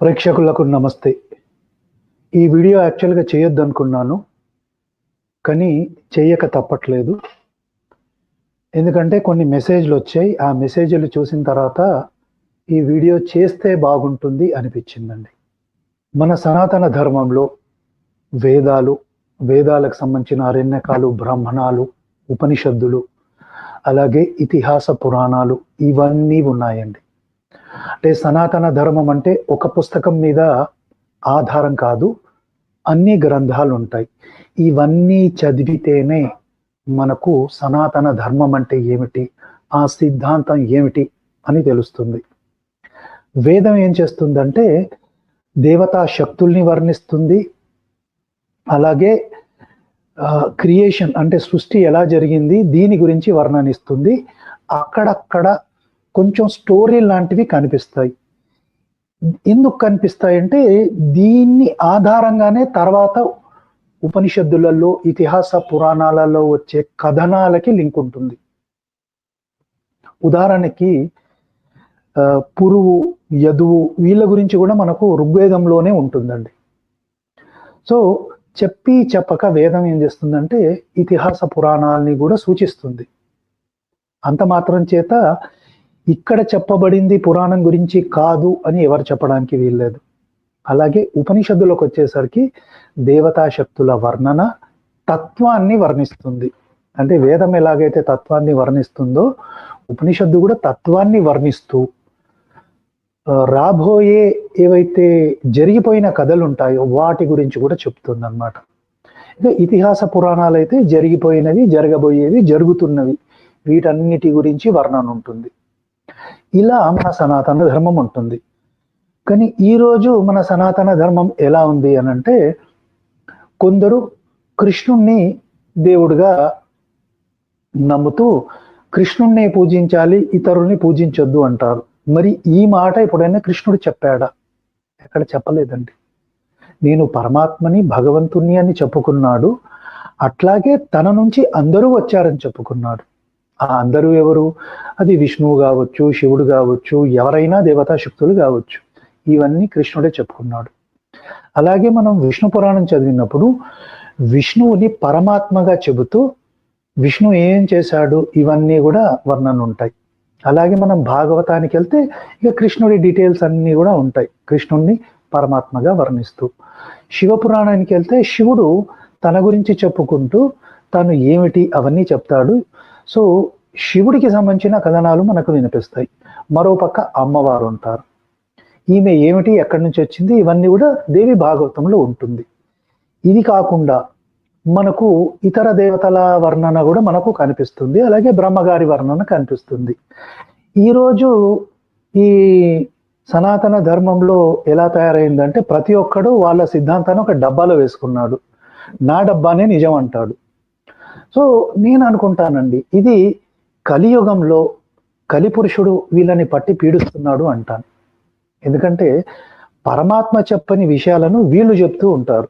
ప్రేక్షకులకు నమస్తే. ఈ వీడియో యాక్చువల్గా చేయొద్దు అనుకున్నాను కానీ చేయక తప్పట్లేదు. ఎందుకంటే కొన్ని మెసేజ్లు వచ్చాయి ఆ మెసేజ్లు చూసిన తర్వాత ఈ వీడియో చేస్తే బాగుంటుంది అనిపించిందండి. మన సనాతన ధర్మంలో వేదాలు వేదాలకు సంబంధించిన అరణ్యకాలు బ్రాహ్మణాలు ఉపనిషత్తులు అలాగే ఇతిహాస పురాణాలు ఇవన్నీ ఉన్నాయండి. అంటే సనాతన ధర్మం అంటే ఒక పుస్తకం మీద ఆధారం కాదు అన్ని గ్రంథాలు ఉంటాయి. ఇవన్నీ చదివితేనే మనకు సనాతన ధర్మం అంటే ఏమిటి ఆ సిద్ధాంతం ఏమిటి అని తెలుస్తుంది. వేదం ఏం చేస్తుందంటే దేవతా శక్తుల్ని వర్ణిస్తుంది. అలాగే క్రియేషన్ అంటే సృష్టి ఎలా జరిగింది దీని గురించి వర్ణనిస్తుంది. అక్కడక్కడ కొంచెం స్టోరీ లాంటివి కనిపిస్తాయి. ఎందుకు కనిపిస్తాయంటే దీన్ని ఆధారంగానే తర్వాత ఉపనిషత్తులలో ఇతిహాస పురాణాలలో వచ్చే కథనాలకి లింక్ ఉంటుంది. ఉదాహరణకి పురువు యదువు వీళ్ళ గురించి కూడా మనకు ఋగ్వేదంలోనే ఉంటుందండి. సో చెప్పి చెప్పక వేదం ఏం చేస్తుందంటే ఇతిహాస పురాణాలని కూడా సూచిస్తుంది. అంత మాత్రం చేత ఇక్కడ చెప్పబడింది పురాణం గురించి కాదు అని ఎవరు చెప్పడానికి వీల్లేదు. అలాగే ఉపనిషత్తులకు వచ్చేసరికి దేవతా శక్తుల వర్ణన తత్వాన్ని వర్ణిస్తుంది. అంటే వేదం ఎలాగైతే తత్వాన్ని వర్ణిస్తుందో ఉపనిషత్తు కూడా తత్వాన్ని వర్ణిస్తూ రాబోయే ఏవైతే జరిగిపోయిన కథలు ఉంటాయో వాటి గురించి కూడా చెప్తుంది అనమాట ఇంకా ఇతిహాస పురాణాలు అయితే జరిగిపోయినవి జరగబోయేవి జరుగుతున్నవి. వీటన్నిటి గురించి వర్ణన ఉంటుంది. ఇలా మన సనాతన ధర్మం ఉంటుంది. కానీ ఈరోజు మన సనాతన ధర్మం ఎలా ఉంది అని అంటే కొందరు కృష్ణుణ్ణి దేవుడిగా నమ్ముతూ కృష్ణుణ్ణి పూజించాలి ఇతరుల్ని పూజించొద్దు అంటారు. మరి ఈ మాట ఎప్పుడైనా కృష్ణుడు చెప్పాడా? ఎక్కడ చెప్పలేదండి. నేను పరమాత్మని భగవంతుణ్ణి అని చెప్పుకున్నాడు. అట్లాగే తన నుంచి అందరూ వచ్చారని చెప్పుకున్నాడు. ఆ అందరూ ఎవరు? అది విష్ణువు కావచ్చు శివుడు కావచ్చు ఎవరైనా దేవతా శక్తులు కావచ్చు. ఇవన్నీ కృష్ణుడే చెప్పుకున్నాడు. అలాగే మనం విష్ణు పురాణం చదివినప్పుడు విష్ణువుని పరమాత్మగా చెబుతూ విష్ణు ఏం చేశాడు? ఇవన్నీ కూడా వర్ణన ఉంటాయి. అలాగే మనం భాగవతానికి వెళ్తే ఇక కృష్ణుడి డీటెయిల్స్ అన్నీ కూడా ఉంటాయి. కృష్ణుడిని పరమాత్మగా వర్ణిస్తూ. శివపురాణానికి వెళ్తే శివుడు తన గురించి చెప్పుకుంటూ తను ఏమిటి అవన్నీ చెప్తాడు. సో శివుడికి సంబంధించిన కథనాలు మనకు వినిపిస్తాయి. మరోపక్క అమ్మవారు ఉంటారు. ఈమె ఏమిటి ఎక్కడి నుంచి వచ్చింది ఇవన్నీ కూడా దేవి భాగవతంలో ఉంటుంది. ఇది కాకుండా మనకు ఇతర దేవతల వర్ణన కూడా మనకు కనిపిస్తుంది. అలాగే బ్రహ్మగారి వర్ణన కనిపిస్తుంది. ఈరోజు ఈ సనాతన ధర్మంలో ఎలా తయారైందంటే ప్రతి ఒక్కడు వాళ్ళ సిద్ధాంతాన్ని ఒక డబ్బాలో వేసుకున్నాడు. నా డబ్బానే నిజం అంటాడు. సో నేను అనుకుంటానండి ఇది కలియుగంలో కలిపురుషుడు వీళ్ళని పట్టి పీడిస్తున్నాడు అంటాను. ఎందుకంటే పరమాత్మ చెప్పని విషయాలను వీళ్ళు చెప్తూ ఉంటారు.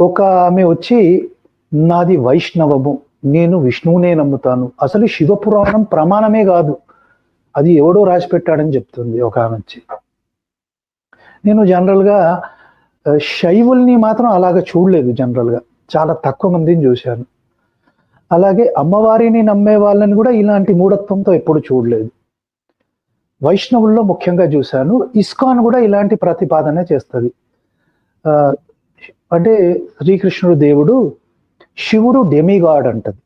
ఒక ఆమె వచ్చి నాది వైష్ణవము నేను విష్ణువునే నమ్ముతాను. అసలు శివపురాణం ప్రమాణమే కాదు. అది ఎవడో రాసి పెట్టాడని చెప్తుంది ఒక ఆమె వచ్చి. నేను జనరల్గా శైవుల్ని మాత్రం అలాగ చూడలేదు జనరల్గా. చాలా తక్కువ మందిని చూశాను. అలాగే అమ్మవారిని నమ్మే వాళ్ళని కూడా ఇలాంటి మూఢత్వంతో ఎప్పుడు చూడలేదు. వైష్ణవుల్లో ముఖ్యంగా చూశాను ఇస్కాన్ కూడా ఇలాంటి ప్రతిపాదన చేస్తుంది. అంటే శ్రీకృష్ణుడు దేవుడు శివుడు డెమిగాడ్ అంటది.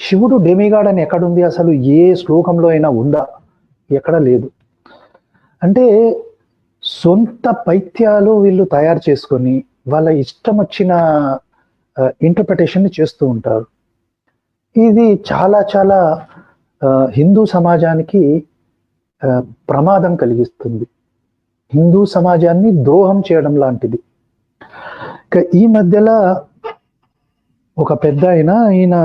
శివుడు డెమిగాడ్ అని ఎక్కడుంది అసలు? ఏ శ్లోకంలో అయినా ఉందా? ఎక్కడ లేదు. అంటే సొంత పైత్యాలు వీళ్ళు తయారు చేసుకొని వాళ్ళ ఇష్టం వచ్చిన ఇంటర్ప్రిటేషన్ చేస్తూ ఉంటారు. ఇది చాలా చాలా హిందూ సమాజానికి ప్రమాదం కలిగిస్తుంది. హిందూ సమాజాన్ని ద్రోహం చేయడం లాంటిది. ఈ మధ్యలో ఒక పెద్ద ఆయన ఈయన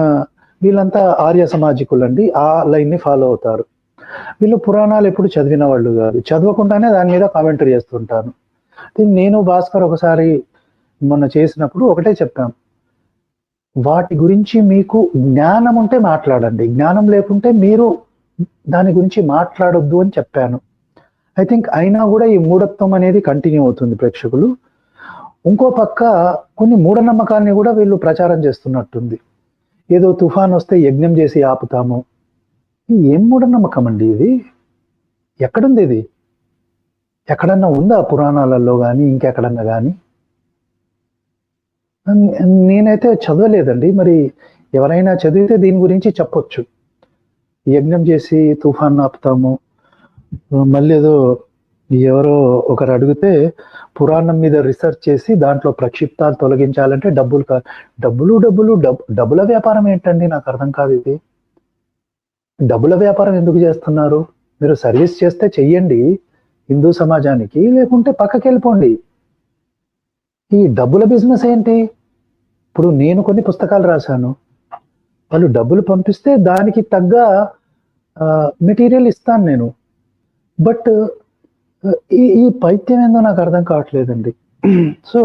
వీళ్ళంతా ఆర్య సమాజికులండి ఆ లైన్ని ఫాలో అవుతారు. వీళ్ళు పురాణాలు ఎప్పుడు చదివిన వాళ్ళు కాదు. చదవకుండానే దాని మీద కామెంటరీ చేస్తుంటాను. నేను భాస్కర్ ఒకసారి మొన్న చేసినప్పుడు ఒకటే చెప్పాను. వాటి గురించి మీకు జ్ఞానం ఉంటే మాట్లాడండి. జ్ఞానం లేకుంటే మీరు దాని గురించి మాట్లాడొద్దు అని చెప్పాను. ఐ థింక్ అయినా కూడా ఈ మూఢత్వం అనేది కంటిన్యూ అవుతుంది ప్రేక్షకులు. ఇంకో పక్క కొన్ని మూఢనమ్మకాల్ని కూడా వీళ్ళు ప్రచారం చేస్తున్నట్టుంది. ఏదో తుఫాన్ వస్తే యజ్ఞం చేసి ఆపుతాము. ఏం మూఢనమ్మకం అండి ఇది? ఎక్కడుంది ఇది? ఎక్కడన్నా ఉందా పురాణాలలో కానీ ఇంకెక్కడన్నా కానీ నేనైతే చదవలేదండి. మరి ఎవరైనా చదివితే దీని గురించి చెప్పొచ్చు. యజ్ఞం చేసి తుఫాన్ ఆపుతాము. మళ్ళీ ఏదో ఎవరో ఒకరు అడిగితే పురాణం మీద రీసెర్చ్ చేసి దాంట్లో ప్రక్షిప్తాలు తొలగించాలంటే డబ్బులు డబ్బులు డబ్బులు డబ్బుల వ్యాపారం ఏంటండి? నాకు అర్థం కాదు ఇది. డబ్బుల వ్యాపారం ఎందుకు చేస్తున్నారు? మీరు సర్వీస్ చేస్తే చెయ్యండి. హిందూ సమాజానికి లేకుంటే పక్కకి వెళ్ళిపోండి ఈ డబ్బుల బిజినెస్ ఏంటి? ఇప్పుడు నేను కొన్ని పుస్తకాలు రాశాను. వాళ్ళు డబ్బులు పంపిస్తే దానికి తగ్గ మెటీరియల్ ఇస్తాను నేను. బట్ ఈ ఈ పైత్యం ఏందో నాకు అర్థం కావట్లేదండి. సో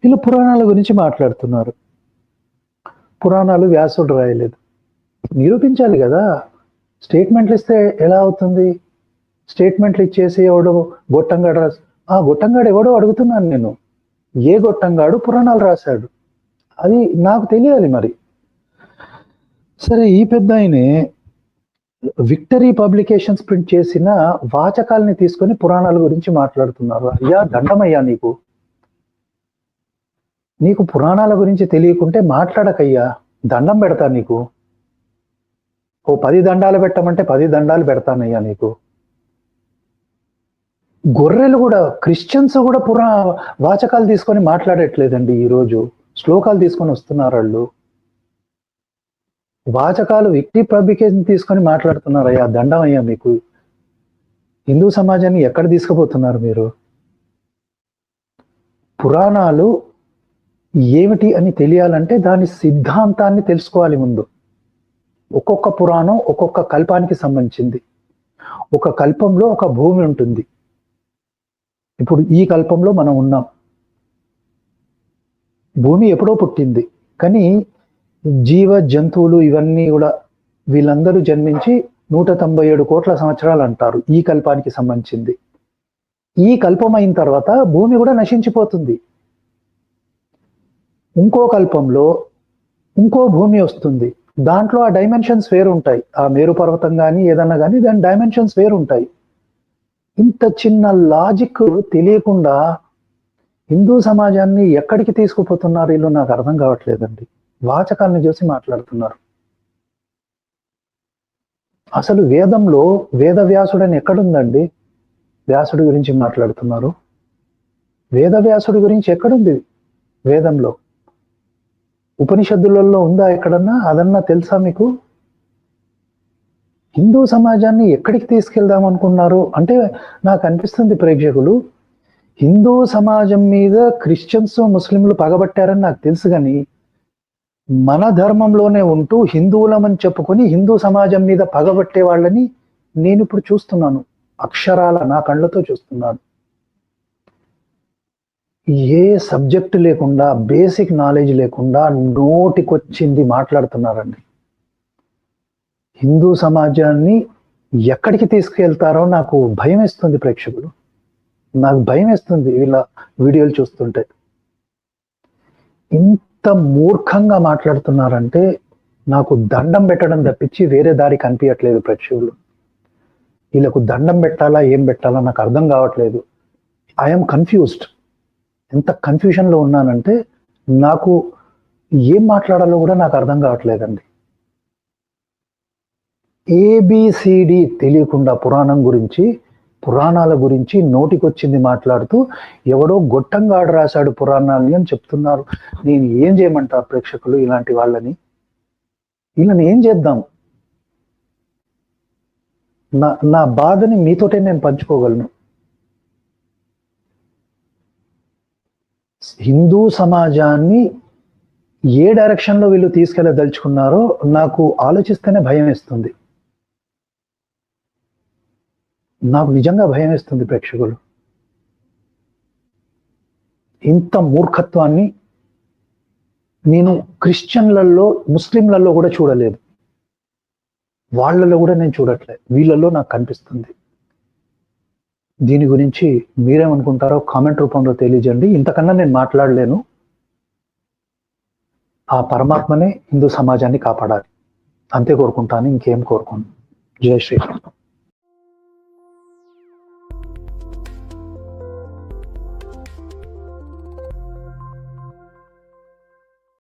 వీళ్ళు పురాణాల గురించి మాట్లాడుతున్నారు. పురాణాలు వ్యాసుడు రాయలేదు. నిరూపించాలి కదా. స్టేట్మెంట్లు ఇస్తే ఎలా అవుతుంది? స్టేట్మెంట్లు ఇచ్చేసి ఎవడో గొట్టంగాడు రాసి ఆ గొట్టంగాడు ఎవడో అడుగుతున్నాను నేను. ఏ గొట్టంగాడు పురాణాలు రాశాడు. అది నాకు తెలియాలి మరి. సరే ఈ పెద్ద ఆయనే విక్టరీ పబ్లికేషన్స్ ప్రింట్ చేసిన వాచకాల్ని తీసుకొని పురాణాల గురించి మాట్లాడుతున్నారు అయ్యా దండమయ్యా నీకు. నీకు పురాణాల గురించి తెలియకుంటే మాట్లాడకయ్యా. దండం పెడతా నీకు. ఓ పది దండాలు పెట్టమంటే పది దండాలు పెడతానయ్యా నీకు. గొర్రెలు కూడా క్రిస్టియన్స్ కూడా పురా వాచకాలు తీసుకొని మాట్లాడట్లేదండి ఈరోజు. శ్లోకాలు తీసుకొని వస్తున్నారు వాళ్ళు. వాచకాలు వ్యక్తి ప్రభికేషన్ తీసుకొని మాట్లాడుతున్నారు అయ్యా దండం అయ్యా మీకు. హిందూ సమాజాన్ని ఎక్కడ తీసుకుపోతున్నారు మీరు? పురాణాలు ఏమిటి అని తెలియాలంటే దాని సిద్ధాంతాన్ని తెలుసుకోవాలి ముందు. ఒక్కొక్క పురాణం ఒక్కొక్క కల్పానికి సంబంధించింది. ఒక కల్పంలో ఒక భూమి ఉంటుంది. ఇప్పుడు ఈ కల్పంలో మనం ఉన్నాం. భూమి ఎప్పుడో పుట్టింది. కానీ జీవ జంతువులు ఇవన్నీ కూడా వీళ్ళందరూ జన్మించి నూట తొంభై ఏడు కోట్ల సంవత్సరాలు అంటారు ఈ కల్పానికి సంబంధించింది. ఈ కల్పం అయిన తర్వాత భూమి కూడా నశించిపోతుంది. ఇంకో కల్పంలో ఇంకో భూమి వస్తుంది. దాంట్లో ఆ డైమెన్షన్స్ వేరు ఉంటాయి ఆ మేరు పర్వతం కానీ ఏదన్నా కానీ దాని డైమెన్షన్స్ వేరు ఉంటాయి ఇంత చిన్న లాజిక్ తెలియకుండా హిందూ సమాజాన్ని ఎక్కడికి తీసుకుపోతున్నారు వీళ్ళు నాకు అర్థం కావట్లేదండి. వాచకాలను చూసి మాట్లాడుతున్నారు. అసలు వేదంలో వేద వ్యాసుడని ఎక్కడుందండి? వ్యాసుడి గురించి మాట్లాడుతున్నారు. వేద వ్యాసుడి గురించి ఎక్కడుంది వేదంలో? ఉపనిషత్తులలో ఉందా ఎక్కడన్నా? అదన్నా తెలుసా మీకు? హిందూ సమాజాన్ని ఎక్కడికి తీసుకెళ్దాం అనుకున్నారు? అంటే నాకు అనిపిస్తుంది ప్రేక్షకులు హిందూ సమాజం మీద క్రిస్టియన్స్ ముస్లింలు పగబట్టారని నాకు తెలుసు కానీ మన ధర్మంలోనే ఉంటూ హిందువులమని చెప్పుకొని హిందూ సమాజం మీద పగబట్టే వాళ్ళని నేను ఇప్పుడు చూస్తున్నాను. అక్షరాల నా కళ్ళతో చూస్తున్నాను. ఏ సబ్జెక్ట్ లేకుండా బేసిక్ నాలెడ్జ్ లేకుండా నోటికొచ్చింది మాట్లాడుతున్నారండి. హిందూ సమాజాన్ని ఎక్కడికి తీసుకెళ్తారో నాకు భయం వేస్తుంది ప్రేక్షకులు. నాకు భయం వేస్తుంది వీళ్ళ వీడియోలు చూస్తుంటే. ఇంత మూర్ఖంగా మాట్లాడుతున్నారంటే నాకు దండం పెట్టడం తప్పించి వేరే దారి కనిపించట్లేదు ప్రేక్షకులు. వీళ్ళకు దండం పెట్టాలా ఏం పెట్టాలా నాకు అర్థం కావట్లేదు. ఐఎమ్ కన్ఫ్యూజ్డ్ ఎంత కన్ఫ్యూజన్లో ఉన్నానంటే నాకు ఏం మాట్లాడాలో కూడా నాకు అర్థం కావట్లేదండి. ఏబిసిడి తెలియకుండా పురాణం గురించి పురాణాల గురించి నోటికొచ్చింది మాట్లాడుతూ ఎవడో గొట్టంగాడు రాశాడు పురాణాలని అని చెప్తున్నారు. నేను ఏం చేయమంటారు ప్రేక్షకులు ఇలాంటి వాళ్ళని? వీళ్ళని ఏం చేద్దాం? నా నా బాధని మీతోటే నేను పంచుకోగలను. హిందూ సమాజాన్ని ఏ డైరెక్షన్లో వీళ్ళు తీసుకెళ్ళదలుచుకున్నారో నాకు ఆలోచిస్తేనే భయం వేస్తుంది. నాకు నిజంగా భయం వేస్తుంది ప్రేక్షకులు. ఇంత మూర్ఖత్వాన్ని నేను క్రిస్టియన్లలో ముస్లింలలో కూడా చూడలేదు. వాళ్ళలో కూడా నేను చూడట్లేదు. వీళ్ళలో నాకు కనిపిస్తుంది. దీని గురించి మీరేమనుకుంటారో కామెంట్ రూపంలో తెలియజేయండి. ఇంతకన్నా నేను మాట్లాడలేను. ఆ పరమాత్మనే హిందూ సమాజాన్ని కాపాడాలి. అంతే కోరుకుంటాను. ఇంకేం కోరుకోను. జై శ్రీరామ్